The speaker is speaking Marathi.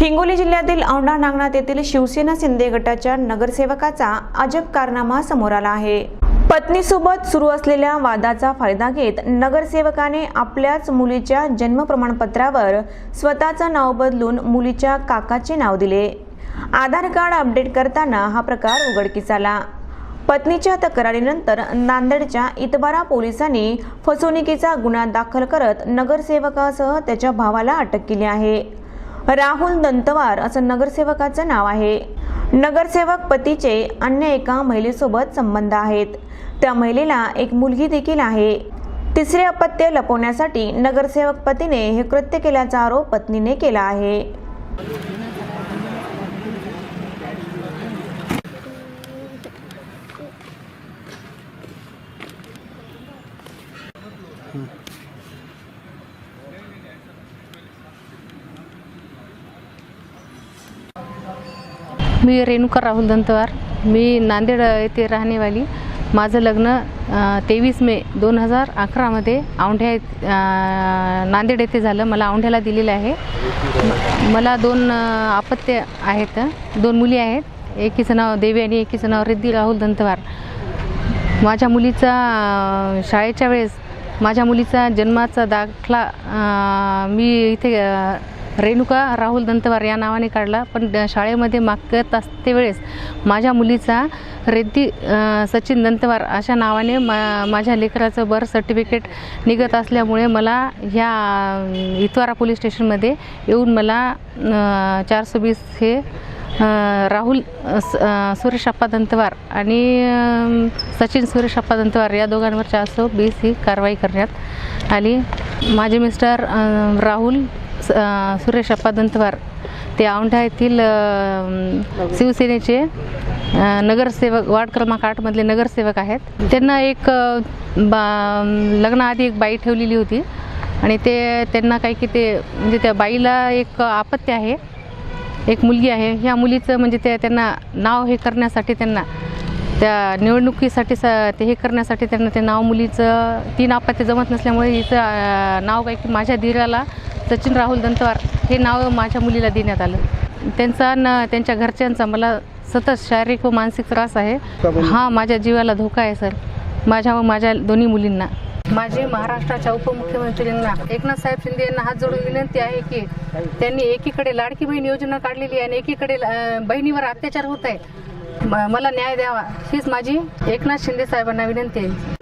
हिंगोली जिल्ह्यातील औंढा नागनाथ येथील शिवसेना शिंदे गटाच्या नगरसेवकाचा अजब कारनामा समोर आला आहे. पत्नीसोबत सुरू असलेल्या वादाचा फायदा घेत नगरसेवकाने आपल्याच मुलीच्या जन्म प्रमाणपत्रावर स्वतःचं नाव बदलून मुलीच्या काकाचे नाव दिले. आधार कार्ड अपडेट करताना हा प्रकार उघडकीस आला पत्नीच्या तक्रारीनंतर नांदेडच्या इतबारा पोलिसांनी फसवणुकीचा गुन्हा दाखल करत नगरसेवकासह त्याच्या भावाला अटक केली आहे. राहुल दंतवार असं नगरसेवकाचं नाव आहे. नगरसेवक पतीचे अन्य एका महिलेसोबत संबंध आहेत. त्या महिलेला एक मुलगी देखील आहे. तिसरे अपत्य लपवण्यासाठी नगरसेवक पतीने हे कृत्य केल्याचा आरोप पत्नीने केला आहे. मी रेणुका राहुल दंतवार. मी नांदेड येथे राहणेवाली. माझं लग्न तेवीस मे दोन हजार अकरामध्ये औंढ्या नांदेड येथे झालं. मला औंढ्याला दिलेलं आहे. मला दोन अपत्य आहेत. दोन मुली आहेत. एकीचं नाव देवी आणि एकीचं नाव रिद्धी राहुल दंतवार. माझ्या मुलीचा शाळेच्या वेळेस माझ्या मुलीचा जन्माचा दाखला मी इथे रेणुका राहुल दंतवार या नावाने काढला. पण शाळेमध्ये मागत असते वेळेस माझ्या मुलीचा रेद्दी सचिन दंतवार अशा नावाने मा माझ्या लेकराचं बर्थ सर्टिफिकेट निघत असल्यामुळे मला ह्या इतवारा पोलीस स्टेशनमध्ये येऊन मला चारशे वीस हे राहुल सुरेश स- दंतवार आणि सचिन सुरेश अप्पा दंतवार या दोघांवर चारशे बीस ही कारवाई करण्यात आली. माझे मिस्टर राहुल सुरेशप्पा दंतवार ते औंढा येथील शिवसेनेचे नगरसेवक वार्ड क्रमांक आठमधले नगरसेवक आहेत. त्यांना एक बा लग्नाआधी एक बाई ठेवलेली होती. आणि ते त्यांना काही की ते म्हणजे त्या बाईला एक आपत्ती आहे. एक मुलगी आहे. ह्या मुलीचं म्हणजे ते त्यांना नाव हे करण्यासाठी त्यांना त्या निवडणुकीसाठी सा ते हे करण्यासाठी त्यांना ते नाव मुलीचं तीन आपत्य जमत नसल्यामुळे हिचं नाव काय की माझ्या धीराला सचिन राहुल दंतवार हे नाव माझ्या मुलीला देण्यात आलं. त्यांचा न त्यांच्या घरच्यांचा मला सतत शारीरिक व मानसिक त्रास आहे. हा माझ्या जीवाला धोका आहे सर. माझ्या व माझ्या दोन्ही मुलींना. माझे महाराष्ट्राच्या उपमुख्यमंत्र्यांना एकनाथ साहेब शिंदे यांना हात जोडून विनंती आहे की त्यांनी एकीकडे लाडकी बहीण योजना काढलेली आहे आणि एकीकडे बहिणीवर अत्याचार होत आहे. मला न्याय द्यावा हीच माझी एकनाथ शिंदे साहेबांना विनंती आहे.